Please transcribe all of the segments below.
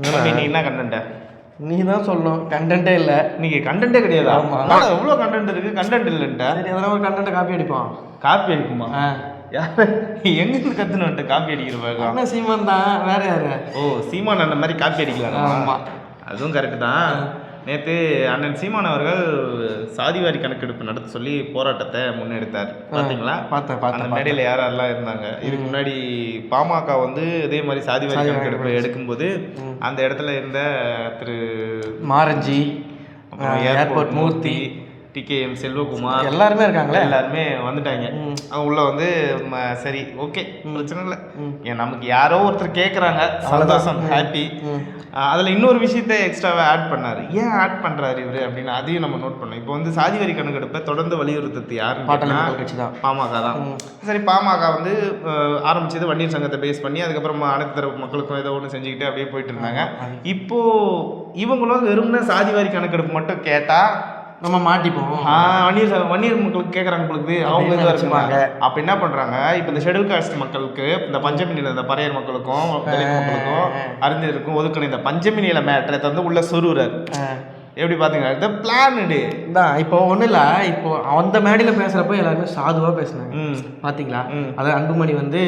நீ என்ன கண்டென்ட் நீ தான் சொல்லணும். கண்டென்ட்டே இல்லை. இன்னைக்கு கண்டென்ட்டே கிடையாதா? ஆமா. எவ்வளோ கண்டென்ட் இருக்கு? கண்டென்ட் இல்லைன்ட்ட? சரி அதெல்லாம் ஒரு கண்டென்ட்டை காப்பி அடிப்போம். காப்பி அடிக்குமா? எங்கிருந்து கத்துன்னு காப்பி அடிக்கிற பாருங்க அண்ணன் சீமான் தான். வேற யாரு? ஓ சீமான் அந்த மாதிரி காப்பி அடிக்கலாம் ஆமா. அதுவும் கரெக்டு தான். நேற்று அண்ணன் சீமான் அவர்கள் சாதிவாரி கணக்கெடுப்பு நடத்த சொல்லி போராட்டத்தை முன்னெடுத்தார். பார்த்தீங்களா பார்த்தேன் அந்த மேடையில் யார் யாரெல்லாம் இருந்தாங்க? இதுக்கு முன்னாடி பாமக வந்து இதே மாதிரி சாதிவாரி கணக்கெடுப்பு எடுக்கும்போது அந்த இடத்துல இருந்த திரு மாரஞ்சி ஏர்போர்ட் மூர்த்தி டிகேஎம் செல்வகுமார் எல்லாருமே இருக்காங்களே? எல்லாருமே வந்துட்டாங்க. அவங்க உள்ள வந்து சரி ஓகே பிரச்சனை இல்லை. ஏன் நமக்கு யாரோ ஒருத்தர் கேட்குறாங்க சந்தோஷம் ஹாப்பி. அதில் இன்னொரு விஷயத்தை எக்ஸ்ட்ராவாக ஆட் பண்ணாரு. ஏன் ஆட் பண்ணுறாரு இவர் அப்படின்னு அதையும் நம்ம நோட் பண்ணோம் இப்போ வந்து சாதிவாரி கணக்கெடுப்பை தொடர்ந்து கேட்டா, மக்கள் கட்சி தான். பாமக தான். சரி பாமக வந்து ஆரம்பிச்சது வன்னியர் சங்கத்தை பேஸ் பண்ணி அதுக்கப்புறம் அனைத்து தரப்பு மக்களுக்கும் ஏதோ ஒன்று செஞ்சுக்கிட்டு அப்படியே போயிட்டு இருந்தாங்க. இப்போ இவங்களும் வெறும்னா சாதிவாரி கணக்கெடுப்பு மட்டும் கேட்டா நம்ம மாட்டிப்போம். வன்னியர் வன்னியர் மக்களுக்கு கேட்குறாங்க உங்களுக்கு அவங்க நினைச்சுப்பாங்க. இருப்பாங்க அப்போ என்ன பண்ணுறாங்க இப்போ இந்த ஷெடியூல் காஸ்ட் மக்களுக்கு இந்த பஞ்சமி நில இந்த பறையர் மக்களுக்கும் மக்களுக்கும் அறிஞருக்கும் ஒதுக்கின இந்த பஞ்சமி நில மேட்டரை வந்து உள்ள சொருகிறார் எப்படி பார்த்தீங்கன்னா இந்த பிளான்டு தான் இப்போ ஒன்றும் இல்லை. இப்போ அந்த மேடையில் பேசுகிறப்போ எல்லாருமே சாதுவாக பேசுனாங்க. ம். அதாவது அன்புமணி வந்து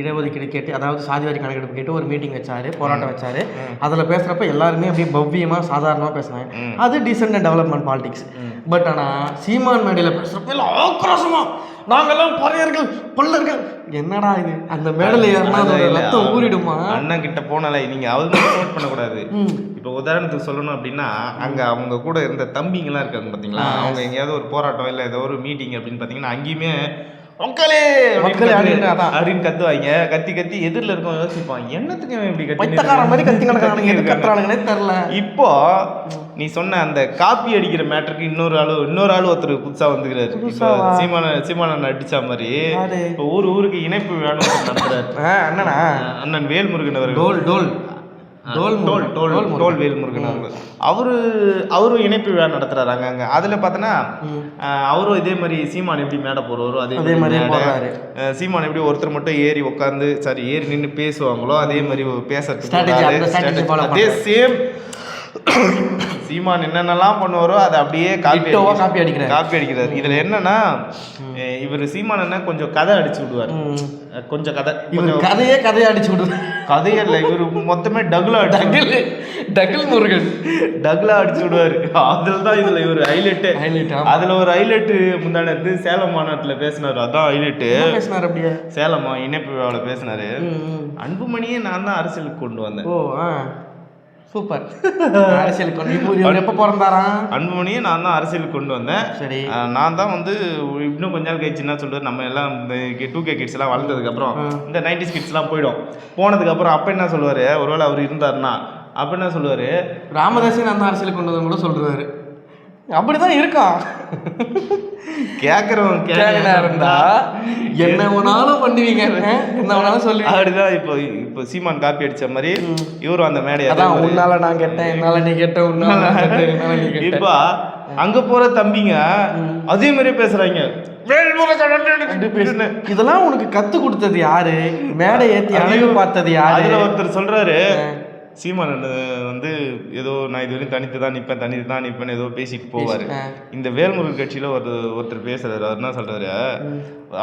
இடஒதுக்கீடு கேட்டு அதாவது சாதிவாரி கணக்கெடுப்பு கேட்டு ஒரு மீட்டிங் வச்சாரு போராட்டம் வச்சாரு. அதுல பேசுறப்ப எல்லாருமே அப்படியே பவ்யமா சாதாரணமா பேசுனாங்க. அது decent and development politics but ஆனா சீமான் மேடையில பேசுறப்ப எல்லாம் ஆக்ரோஷமா. நாங்கெல்லாம் பறையர்கள் பல்லர்கள். என்னடா இது? அந்த மேடையில ஏறினா ரத்தம் ஊறிடுமா? அண்ணன் கிட்ட போனால நீங்க அவங்க நோட் பண்ணக்கூடாது. இப்போ உதாரணத்துக்கு சொல்லணும் அப்படின்னா அங்க அவங்க கூட இருந்த தம்பிங்கெல்லாம் இருக்காங்க பாத்தீங்களா? அவங்க எங்கேயாவது ஒரு போராட்டம் இல்ல ஏதோ ஒரு மீட்டிங் அப்படின்னு பாத்தீங்கன்னா அங்கேயுமே மக்களே மக்களே அப்படின்னு கத்துவாங்க. கத்தி கத்தி எதிரில் இருக்கவங்க யோசிப்பான் என்னத்துக்கு இப்படி கத்தி மாதிரி கத்தி கத்துறானுங்கன்னே தெரில இப்போ நீ சொன்ன அந்த காப்பி அடிக்கிற மேட்டருக்கு இன்னொரு ஆளு இன்னொரு ஆளு ஒருத்தர் புதுசா வந்துக்கிறாரு? சீமான சீமானன் அடிச்ச மாதிரி? இப்போ ஊர் ஊருக்கு இணைப்பு வேணும் நடத்துறாரு அண்ணனா? அண்ணன் வேல்முருகன் அவர்கள். Toll toll. Toll toll toll toll Velmurugan அவரு. அவரும் இணைப்பு விழா நடத்துறாரு அங்க அதுல பார்த்தோன்னா. அவரும் இதே மாதிரி சீமான் எப்படி மேடை போடுவாரோ அதே அதே மாதிரி சீமான் எப்படி ஒருத்தர் மட்டும் ஏறி உட்காந்து சாரி ஏறி நின்று பேசுவாங்களோ அதே மாதிரி follow அதே சேம் சீமான் என்னென்னலாம் பண்ணுவாரோ அதை அப்படியே காப்பி copy அடிக்கிறாரு. காப்பி அடிக்கிறாரு. இதுல என்னன்னா இவர் சீமான் என்ன கொஞ்சம் கதை அடிச்சு விடுவார். கொஞ்சம் கதை கொஞ்சம் கதையே கதையை அடிச்சு விடுது கதையே இல்லை இவர் மொத்தமே டகுலா டகில் டகில் முருகன். டக்லா அடிச்சு விடுவாரு. அதுல தான் இதுல இவர் ஹைலைட்டு ஆமா. அதுல ஒரு ஹைலைட்டு முந்தானத்து சேலம் மாநாட்டுல பேசினாரு. அதான் ஹைலைட்டு பேசினார் அப்படியே? சேலம் இணைப்பு பேசினாரு. அன்புமணியே நான் தான் அரசியலுக்கு கொண்டு வந்தேன். ஓ ஆ. சூப்பர். அரசியல் கொண்டு இவர் எப்போ பிறந்தாராம் அன்புமணியை நான் தான் அரசியலுக்கு கொண்டு வந்தேன். சரி. நான் தான் வந்து இன்னும் கொஞ்ச நாள் கழிச்சு என்ன சொல்றாரு நம்ம எல்லாம் இந்த டூ கே கிட்ஸ் எல்லாம் வளர்ந்ததுக்கு அப்புறம் இந்த நைன்டிஸ் கிட்ஸ் எல்லாம் போயிடும். போனதுக்கு அப்புறம் அப்ப என்ன சொல்லுவாரு? ஒருவேளை அவர் இருந்தாருன்னா அப்ப என்ன சொல்லுவாரு? ராமதாஸே நான் தான் அரசியல் கொண்டு வந்து கூட அப்படிதான் இருக்கான் கேக்குறவன் கேரளா இருந்தா என்ன வேணாலும் பண்ணுவீங்க? என்ன வேணாலும் சொல்லுவீங்க. அப்படிதான் இப்போ இப்போ சீமான் காப்பி அடிச்ச மாதிரி இவரும் அந்த மேடையை அதான் உன்னால நான் கேட்டேன் என்னால நீ கேட்ட உன்னால இப்போ அங்க போற தம்பிங்க அதே மாதிரி பேசுறாங்க. இதெல்லாம் உனக்கு கத்து கொடுத்தது யாரு? மேடை ஏத்தி அழகு பார்த்தது யாரு? அதுல ஒருத்தர் சொல்றாரு சீமான் வந்து ஏதோ நான் இது வரையும் தனித்து தான் நிப்பேன் தனித்து தான் நிப்பேன் ஏதோ பேசிட்டு போவாரு. இந்த வேல்முருகன் கட்சியில ஒரு ஒருத்தர் பேசுறாரு. அவர் என்ன சொல்றாரு?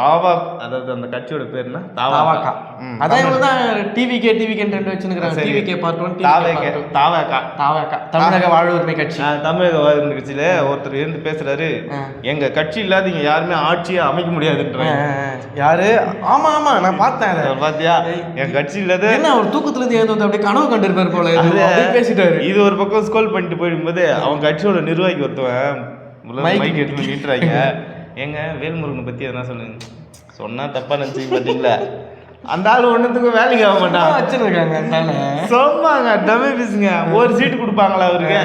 ஆவா அதாவது அந்த கட்சியோட பேர் என்ன? தாவாக்கா. அதான் இவங்க தான் டிவிகே டிவிகே ரெண்டு வச்சுருக்காங்க சரி. டிவிகே பார்ட் ஒன் தாவேக்கா தாவாக்கா தாவாக்கா தமிழக வாழ்வு உரிமை கட்சி. தமிழக வாழ்வு கட்சியில ஒருத்தர் இருந்து பேசுறாரு. எங்க கட்சி இல்லாதீங்க யாருமே ஆட்சியை அமைக்க முடியாதுன்றாங்க. யாரு? ஆமா ஆமா. நான் பார்த்தேன் பாத்தியா? என் கட்சி இல்லாத என்ன அவர் தூக்கத்துல இருந்து எழுந்து வந்து அப்படியே கனவு கண்டிருப்பாரு போல. பேசிட்டாரு. இது ஒரு பக்கம் ஸ்கோல் பண்ணிட்டு போயிடும்போது அவன் கட்சியோட நிர்வாகி ஒருத்தவன். மைக் எடுத்து நீட்டுறாங்க ஏங்க வேல்முருகனை பத்தி எதனா சொல்லுங்க. சொன்னா தப்பா நினைச்சீங்க பாத்தீங்களா? அந்த ஆள் ஒண்ணுத்துக்கும் வேலைக்கு ஆக மாட்டான். வச்சிருக்காங்க சொன்னாங்க டமே பேசுங்க ஒரு சீட்டு கொடுப்பாங்களா அவருக்கு?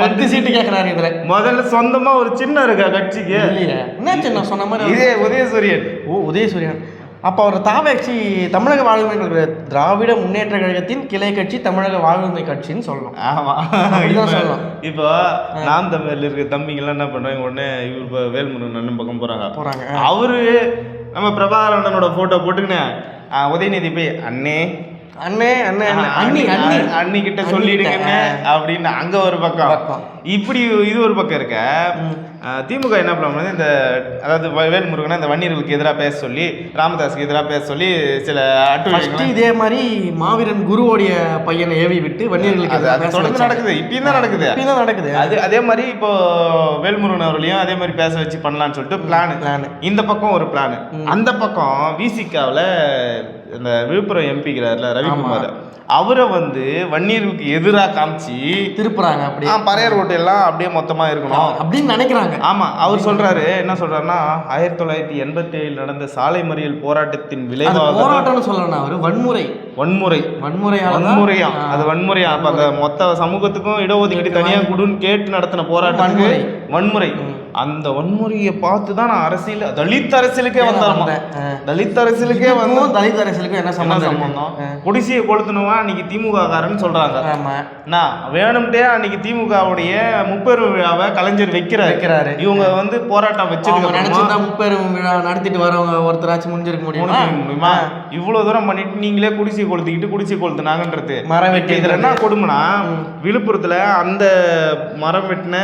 பத்து சீட்டு கேக்குறாரு இதுல. முதல்ல சொந்தமா ஒரு சின்ன இருக்கா கட்சிக்கு? என்னாச்சு நான் சொன்ன மாதிரி இதே உதயசூரியன். ஓ உதயசூரியன். அப்போ அவர் தாவகட்சி தமிழக வாழ்வுரிமை திராவிட முன்னேற்ற கழகத்தின் கிளை கட்சி தமிழக வாழ்வுரிமை கட்சின்னு சொல்லணும் ஆமா. அப்படிதான் இப்ப- சொல்லலாம். இப்போ நாம் தமிழ்ல இருக்க தம்பிங்கெல்லாம் என்ன பண்றாங்க உடனே இவர் இப்போ வேல்முருகன் அண்ணன் பக்கம் போறாங்க. போறாங்க. அவரு நம்ம பிரபாகரண்ணனோட போட்டோ போட்டுக்கினேன் உதயநிதி போய் அண்ணே அண்ணே அண்ணே அண்ணே. அண்ணி அண்ணி கிட்ட. கிட்ட, அப்படின்னு அங்க ஒரு பக்கம். இப்படி இது ஒரு பக்கம் இருக்க. திமுக என்ன பண்ணுறது இந்த அதாவது வேல்முருகனை இந்த வன்னியர்களுக்கு எதிராக பேச சொல்லி ராமதாஸுக்கு எதிராக பேச சொல்லி சில அட்டுழியங்களை இதே மாதிரி மாவீரன் குருவோடைய பையனை ஏவி விட்டு வன்னியர்களுக்கு அது தொடர்ந்து. நடக்குது. இப்பயும் தான் நடக்குது. இப்பயும் தான் நடக்குது. அது அதே மாதிரி இப்போ வேல்முருகன் அவர்களையும் அதே மாதிரி பேச வச்சு பண்ணலாம்னு சொல்லிட்டு பிளான் Plan. இந்த பக்கம் ஒரு பிளான் அந்த பக்கம் விசிகாவில் இந்த விழுப்புரம் எம்பிக்கிறார்ல ரவிக்குமார். அவரை வந்து வன்னியர்களுக்கு எதிராக காமிச்சு திருப்புறாங்க அப்படி ஆ பறையர் ஓட்டு எல்லாம் அப்படியே மொத்தமா இருக்கணும். அப்படின்னு நினைக்கிறாங்க. ஆமா அவர் சொல்றாரு என்ன சொல்றாருன்னா ஆயிரத்தி தொள்ளாயிரத்தி எண்பத்தி ஏழில் நடந்த சாலை மறியல் போராட்டத்தின் விளைவாக போராட்டம்னு சொல்லணும் அவரு வன்முறை. வன்முறை. வன்முறையால தான்? வன்முறையா. அது வன்முறையா. அப்ப அந்த மொத்த சமூகத்துக்கும் இடஒதுக்கீடு தனியா கொடுன்னு கேட்டு நடத்தின போராட்டத்துக்கு வன்முறை. அந்த வன்முறையை பார்த்து தான் நான் அரசியல் தலித் அரசியலுக்கே? ஆ. தலித் அரசியலுக்கே வந்து தலித் அரசியலுக்கும் என்ன சம்பந்தம்? சம்பந்தம்? குடிசையை அன்னைக்கு திமுக காரன்னு சொல்றாங்க. ஆமா. வேணும்ட்டே அன்னைக்கு திமுகவுடைய முப்பெரும் விழாவை கலைஞர் வைக்கிறாரு. வைக்கிறாரு. இவங்க வந்து போராட்டம் அவங்க வச்சிருக்க நினைச்சிருந்தா முப்பெரும் விழா நடத்திட்டு வரவங்க ஒருத்தராச்சும் முடிஞ்சிருக்க முடியுமா? முடியுமா? இவ்வளவு தூரம் பண்ணிட்டு நீங்களே குடிசை கொளுத்திக்கிட்டு குடிசை கொளுத்துனாங்கன்றது. மரம் வெட்டி இதுல என்ன கொடுமைனா விழுப்புரத்துல அந்த மரம் வெட்டின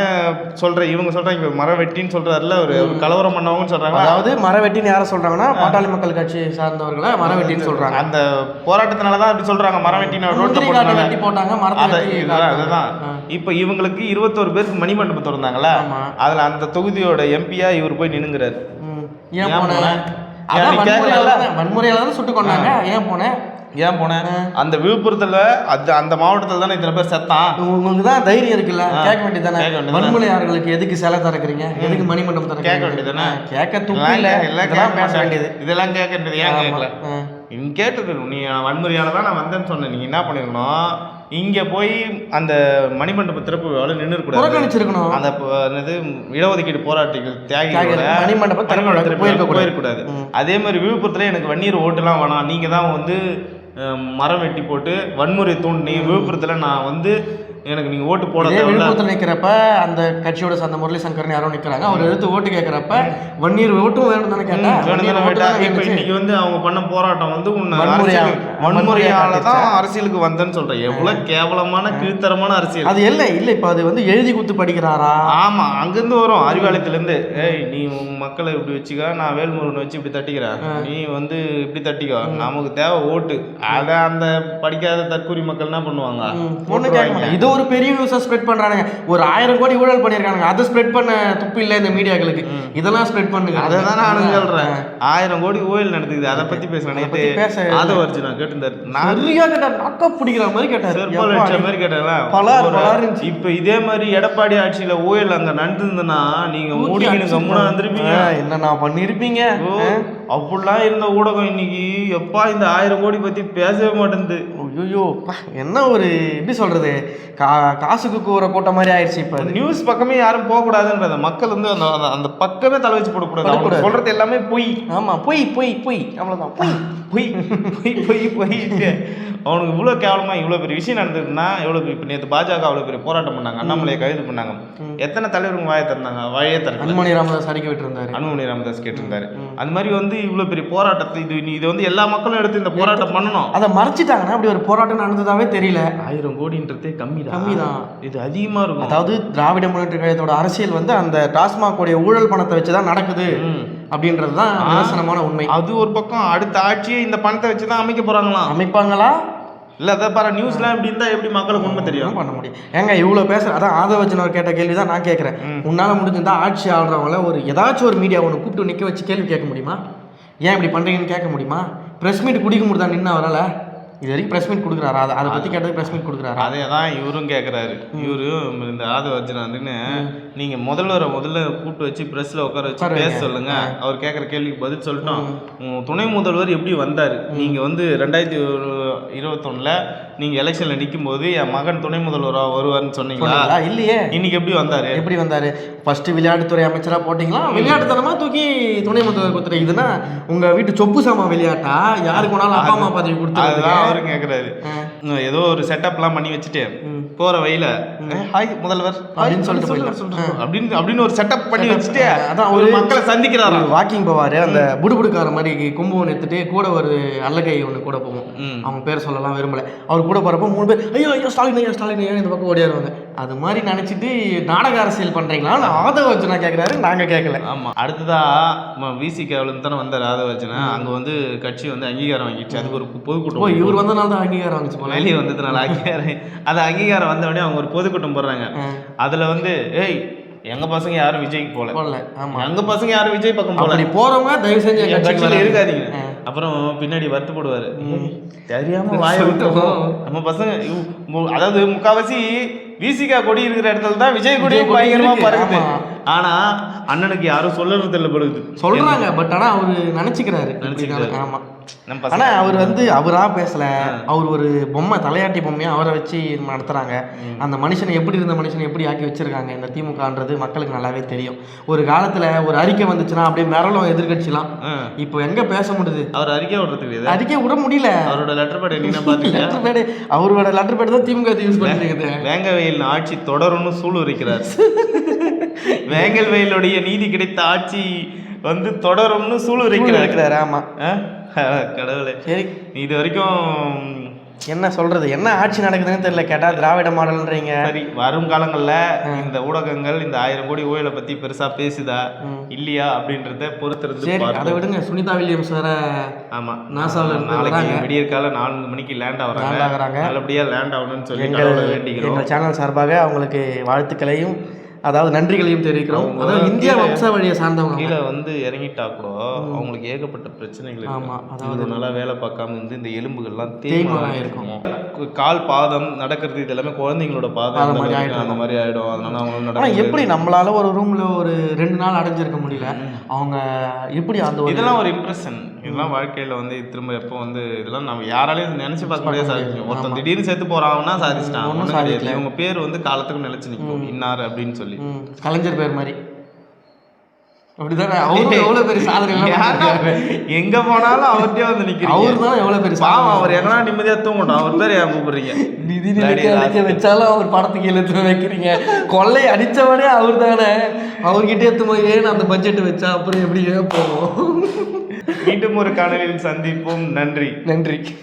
சொல்ற இவங்க சொல்றாங்க மரம் வெட்டின்னு சொல்றாருல ஒரு கலவரம் பண்ணவங்கன்னு சொல்றாங்க அதாவது மரவெட்டின்னு யாரை சொல்றாங்கன்னா பாட்டாளி மக்கள் கட்சி சார்ந்தவர்களை மரவெட்டின்னு சொல்றாங்க அந்த போராட்டத்தினாலதான் அப்படி சொல்றாங்க மரம் வெட்டின ரோட்ல போட்டாங்க காட்டுறாங்க. அதுதான். இப்ப இவங்களுக்கு இருபத்தோரு பேருக்கு மணிமண்டபம் திறந்தாங்கல்ல. அதுல அந்த தொகுதியோட எம்பியா இவர் போய் நின்னுங்கிறாரு. ஏன் ஏன் போன போன? அதான் நீ வன்முறையால கேட்கல? தானே- வன்முறையால தான் சுட்டு கொண்டாங்க ஏன் போனேன் ஏன் போனேன் அந்த விழுப்புரத்துல அந்த அந்த மாவட்டத்துல தானே இத்தனை பேர் செத்தான்? உங்களுக்கு தான் தைரியம் இருக்குல்ல. கேட்க கேட்க வேண்டியதுதானே. வன்முறையாளர்களுக்கு எதுக்கு சிலை திறக்கிறீங்க? எதுக்கு மணிமண்டபம் திறக்கிறீங்க? கேட்க வேண்டியதுதானே? கேட்க துப்பு இதெல்லாம் இல்ல. கே- எல்லாம் கேட்க பேச. வேண்டியது. இதெல்லாம் கேட்க வேண்டியது. ஏன். கேட்கல. நீ கேட்டது நீ வன்முறையால தான் நான் வந்தேன்னு சொன்னேன். நீங்க என்ன பண்ணிருக்கணும்? இங்க போய் அந்த மணிமண்டப திறப்பு விழாவில் நின்று கூடாது அந்த என்னது இடஒதுக்கீடு போராட்டிகள் தியாகிகளோட தியாகிகள் மணிமண்டபம். போயிருக்கூடாது. அதே மாதிரி விழுப்புரத்துல எனக்கு வன்னியர் ஓட்டுலாம் வேணாம். நீங்க தான் வந்து மரம் வெட்டி போட்டு வன்முறை தூண்டி விழுப்புரத்தில் நான் வந்து எனக்கு நீங்க ஓட்டு போட விழுப்புரத்தில் நிற்கிறப்ப அந்த கட்சியோட சார்ந்த முரளி சங்கர்னு யாரோ நிற்கிறாங்க அவர் எடுத்து ஓட்டு கேட்குறப்ப வன்னியர் ஓட்டும் வேணும் தானே கேட்டா? வேணும் வன்னியர் தானே ஓட்டு வேட்டா? தானே இப்ப. இன்னைக்கு வந்து அவங்க பண்ண போராட்டம் வந்து உன்னை வன்முறையால தான்? அரசியலுக்கு வந்தேன்னு சொல்றேன். எவ்வளவு கேவலமான கீழ்த்தரமான அரசியல். அது இல்லை இல்லை இப்போ அது வந்து எழுதி குத்து படிக்கிறாரா? ஆமா அங்கிருந்து வரும் அறிவாலயத்துல இருந்து ஏய் நீ மக்களை இப்படி வச்சுக்க நான் வேல்முருகனை வச்சு இப்படி தட்டிக்கிறேன். நீ வந்து இப்படி தட்டிக்கோ. நமக்கு தேவை ஓட்டு. அத அந்த படிக்காத தற்கூரி மக்கள் என்ன பண்ணுவாங்க? ஒண்ணு கேட்க மாட்டேன் இது ஒரு பெரிய நியூஸை ஸ்ப்ரெட் பண்றானுங்க. ஒரு ஆயிரம் கோடி ஊழல் பண்ணியிருக்கானுங்க. அதை ஸ்ப்ரெட் பண்ண துப்பு இல்லை இந்த மீடியாக்களுக்கு. இதெல்லாம் ஸ்ப்ரெட் பண்ணுங்க. அதை தான் நான் சொல்றேன். ஆயிரம் கோடி ஓயில் நடந்துக்குது அதை நேத்து பத்தி பேச- ஆதவர்ஜி நான் கேட்டிருந்தாரு நிறைய கேட்டார். நக்கா பிடிக்கிற மாதிரி கேட்டார். அடிச்ச மாதிரி பலார் இருந்துச்சு. இப்ப இதே மாதிரி எடப்பாடி ஆட்சியில ஓயில் அங்க நடந்திருந்ததுன்னா நீங்க மூடிக்கின்னு கம்முனா வந்திருப்பீங்க. என்ன நான் பண்ணிருப்பீங்க? ஓ, அப்படிலாம் இருந்த ஊடகம் இன்னைக்கு எப்பா இந்த ஆயிரம் கோடி பத்தி பேசவே மாட்டேங்குது. ஐயோ என்ன ஒரு எப்படி சொல்றது? கா காசுக்கு கூற கூட்ட மாதிரி ஆயிடுச்சு இப்ப. நியூஸ் பக்கமே யாரும் போக கூடாதுன்றத மக்கள் வந்து அந்த அந்த- பக்கமே தலை வச்சு போடக்கூடாது. அவங்க. சொல்றது எல்லாமே பொய். ஆமா பொய் பொய் பொய். அவ்வளவுதான். பொய். பொய் பொய் பொய் பொய்ட்டு அவனுக்கு இவ்வளோ கேவலமா இவ்வளோ பெரிய விஷயம் நடந்ததுன்னா எவ்வளோ பெரிய இப்போ நேற்று பாஜக அவ்வளோ பெரிய போராட்டம் பண்ணாங்க. அண்ணாமலையை கைது பண்ணாங்க. எத்தனை தலைவருங்க வாயை திறந்தாங்க? வாயே திறக்கல. அன்புமணி ராமதாஸ் அறிக்கை விட்டுருந்தாரு. அன்புமணி ராமதாஸ் கேட்டிருந்தாரு. அந்த மாதிரி வந்து இவ்வளோ பெரிய போராட்டத்தை இது இது வந்து எல்லா மக்களும் எடுத்து இந்த போராட்டம் பண்ணணும். அதை மறைச்சிட்டாங்கன்னா அப்படி ஒரு போராட்டம் நடந்ததாவே தெரியல. ஆயிரம் கோடின்றதே கம்மி கம்மிதான். இது அதிகமா இருக்கும். அதாவது திராவிட முன்னேற்ற கழகத்தோட அரசியல் வந்து அந்த டாஸ்மாக் உடைய ஊழல் பணத்தை வச்சு தான் நடக்குது. அப்படின்றது தான் நிதர்சனமான உண்மை. அது ஒரு பக்கம் அடுத்த ஆட்சியை இந்த பணத்தை வச்சு தான் அமைக்க போறாங்களாம். அமைப்பாங்களா? இல்ல அதை பாரு நியூஸ்லாம் இப்படி இருந்தா எப்படி மக்களுக்கு உண்மை தெரியும்? பண்ண முடியும். ஏங்க இவ்வளோ பேசுற அதான் ஆதவச்சன் அவர் கேட்ட கேள்வி தான் நான் கேட்குறேன் உன்னால முடிஞ்சிருந்தா ஆட்சி ஆடுறவங்கள ஒரு ஏதாச்சும் ஒரு மீடியா ஒன்று கூப்பிட்டு நிற்க வச்சு கேள்வி கேட்க முடியுமா? ஏன் இப்படி பண்றீங்கன்னு கேட்க முடியுமா? ப்ரெஸ் மீட் குடிக்க முடியுதா நின்று அவரால். இது வரைக்கும் ப்ரெஸ் மீட் கொடுக்குறாரா? அதை அதை பற்றி கேட்டது ப்ரெஸ் மீட் கொடுக்குறாரா? அதே தான் இவரும் கேட்குறாரு இவரும் இந்த ஆதவர்ஜன் வந்துன்னு நீங்க முதல்வரை முதல்ல கூப்பிட்டு வச்சு பிரஸ்ல உட்கார வச்சு பேச. சொல்லுங்க. அவர் கேட்குற கேள்விக்கு பதில் சொல்லிட்டோம். துணை முதல்வர் எப்படி வந்தாரு? நீங்க வந்து ரெண்டாயிரத்தி இருபத்தொன்னுல நீங்க எலெக்ஷன்ல நிக்கும் போது என் மகன் துணை முதல்வரா வருவார்னு சொன்னீங்களா? இல்லையே. இன்னைக்கு எப்படி வந்தாரு? எப்படி வந்தாரு? ஃபர்ஸ்ட் விளையாட்டுத்துறை அமைச்சரா போட்டீங்களா? விளையாட்டுத்தனமா தூக்கி துணை முதல்வர் கொடுத்துரு இதுனா உங்க வீட்டு சொப்பு சாமா விளையாட்டா? யாருக்கு வேணாலும் அப்பா அம்மா பதவி அதுதான் கொடுத்துருக்காங்க அவரும் கேக்குறாரு. இன்னும் ஏதோ ஒரு செட்டப்லாம் பண்ணி வச்சுட்டு போற வழியில "ஏய், ஹாய் முதல்வர். அப்படின்னு சொல்லிட்டு சொல்லுங்க, போயிடலாம். சொல்லுங்க." அப்படின்னு அப்படின்னு ஒரு செட்டப் பண்ணி வச்சுட்டு அதான் ஒரு மக்களை சந்திக்கிறாராம் வாக்கிங் போவாரு. அந்த புடுபுடுக்கார மாதிரி கும்பகோணம் எடுத்துட்டு கூட ஒரு அல்லகை ஒன்று கூட போவோம். அவங்க பேர் சொல்லலாம் விரும்பல. அவர் கூட போறப்போ மூணு பேர் ஐயோ ஐயோ ஸ்டாலின் ஐயா ஸ்டாலின் ஐயா இந்த பக்கம் ஓடியாருவாங்க அது மாதிரி நினைச்சிட்டு நாடக அரசியல் பண்றீங்களா? ஆதவ வச்சுனா கேட்குறாரு நாங்க கேட்கல ஆமா. அடுத்ததா விசிகாவில தானே வந்தார் ராதவச்சன அங்க வந்து கட்சி வந்து அங்கீகாரம் வாங்கிடுச்சு. அதுக்கு ஒரு ஓ பொதுக்கூட்டம் இவர் வந்தனால தான் அங்கீகாரம் வாங்கிச்சு வெளியே வந்ததுனால அங்கீகாரம். அது அங்கீகாரம் வந்த உடனே அவங்க ஒரு பொதுக்கூட்டம் போடுறாங்க. அதுல வந்து ஏய் எங்க பசங்க யாரும் விஜய்க்கு போல. போடல ஆமா. எங்க பசங்க யாரும் விஜய் பக்கம் போல. அப்படி போறவங்க தயவு செஞ்சு கட்சிக்கு கட்சியில. இருக்காதீங்க. அப்புறம் பின்னாடி வருத்தப்படுவாரு தெரியாம வாய. விட்டோம் நம்ம பசங்க அதாவது முக்காவாசி விசிகா கொடி இருக்கிற இடத்துல தான் விஜய் கொடி பயங்கரமா பறக்குது. ஆனா அண்ணனுக்கு யாரும் சொல்லறது படுது சொல்றாங்க பட் ஆனா அவரு நினைச்சுக்கிறாரு நினைச்சுக்கிறாரு. ஆமா. ஆனா அவர் வந்து அவரா பேசல. அவர் ஒரு பொம்மை தலையாட்டி பொம்மையா அவரை வச்சு நடத்துறாங்க. அந்த மனுஷனை எப்படி இருந்த மனுஷனை எப்படி ஆக்கி வச்சிருக்காங்க இந்த திமுகன்றது மக்களுக்கு நல்லாவே தெரியும். ஒரு காலத்துல ஒரு அறிக்கை வந்துச்சுன்னா அப்படியே மிரளும் எதிர்கட்சிலாம். இப்போ எங்க பேச முடியுது? அவர் அறிக்கை விடுறதுக்கு அறிக்கை விட முடியல. அவரோட லெட்டர் பேட் லெட்டர் பேடு அவரோட லெட்டர் பேடு தான் திமுக யூஸ் பண்ணிருக்குது. வேங்க வெயில் ஆட்சி தொடரும்னு சூழ் உரைக்கிறார். வேங்கல் வெயிலுடைய நீதி கிடைத்த ஆட்சி வந்து தொடரும்னு சூழ் இருக்கிறாரு ஆமா. ஆ? கடவுளே. சரி. இது வரைக்கும் என்ன சொல்றது? என்ன ஆட்சி நடக்குதுன்னு தெரியல. கேட்டா திராவிட மாடல்ன்றீங்க. சரி வரும் காலங்கள்ல இந்த ஊடகங்கள் இந்த ஆயிரம் கோடி ஊழலை பத்தி பெருசா பேசுதா? இல்லையா? அப்படின்றத பொறுத்திருந்து சரி அதை விடுங்க. சுனிதா வில்லியம்ஸ் வேற ஆமா. நாசாவுல. நாளைக்கு விடியற்கால நான்கு மணிக்கு லேண்ட் ஆகுறாங்க ஆகுறாங்க. நல்லபடியா லேண்ட் ஆகணும்னு சொல்லி வேண்டிக்கிறோம். சேனல் சார்பாக அவங்களுக்கு வாழ்த்துக்களையும் அதாவது நன்றிகளையும் தெரிவிக்கிறோம். அதாவது இந்தியா கீழே- வம்சாவழியை சார்ந்தவங்க கீழே வந்து இறங்கிட்டா கூட அவங்களுக்கு ஏகப்பட்ட பிரச்சனைகள் ஆமா, இருக்கு அதாவது- நாளா வேலை பார்க்காம இருந்து இந்த எலும்புகள்லாம் தேய்மானம் இருக்கும். கால் பாதம் நடக்கிறது இது எல்லாமே குழந்தைங்களோட பாதம் அந்த மாதிரி ஆயிடும். அந்த மாதிரி ஆயிடும். அதனால அவங்க ஆனா நடக்க எப்படி நம்மளால ஒரு ரூம்ல ஒரு ரெண்டு நாள் அடைஞ்சிருக்க முடியல? அவங்க எப்படி அந்த இதெல்லாம் ஒரு இம்ப்ரெஷன் இதெல்லாம் வாழ்க்கையில வந்து திரும்ப எப்போ வந்து இதெல்லாம் நம்ம யாராலையும் நினைச்சு பார்க்க முடியாது சாதிக்கும் ஒருத்தன் திடீர்னு செத்து போறாங்கன்னா சாதிச்சிட்டான். ஒன்றும் சாதிக்கல. இவங்க பேர் வந்து காலத்துக்கு நிலைச்சு நிற்கும். இன்னார் அப்படின்னு சொல்லி. கலைஞர் பேர் மாதிரி. அப்படிதானே? அவரும் எவ்வளவு பெரிய சாதனை. எங்க போனாலும் அவர்கிட்டயே வந்து நிக்கிறீங்க. அவர் தான் எவ்வளவு பெரிய பாவம் அவர் எங்கன்னா நிம்மதியா தூங்கட்டும். அவர் பேர் ஏன் கூப்பிடுறீங்க? நிதி நிலைக்கு வச்சாலும் அவர் படத்துக்கு எழுத்து வைக்கிறீங்க. கொள்ளை அடிச்சவனே அவர் தானே அவர்கிட்ட எடுத்து போய் ஏன் அந்த பட்ஜெட் வச்சா? அப்புறம் எப்படி போவோம் மீண்டும் ஒரு காணொலியில் சந்திப்போம். நன்றி. நன்றி.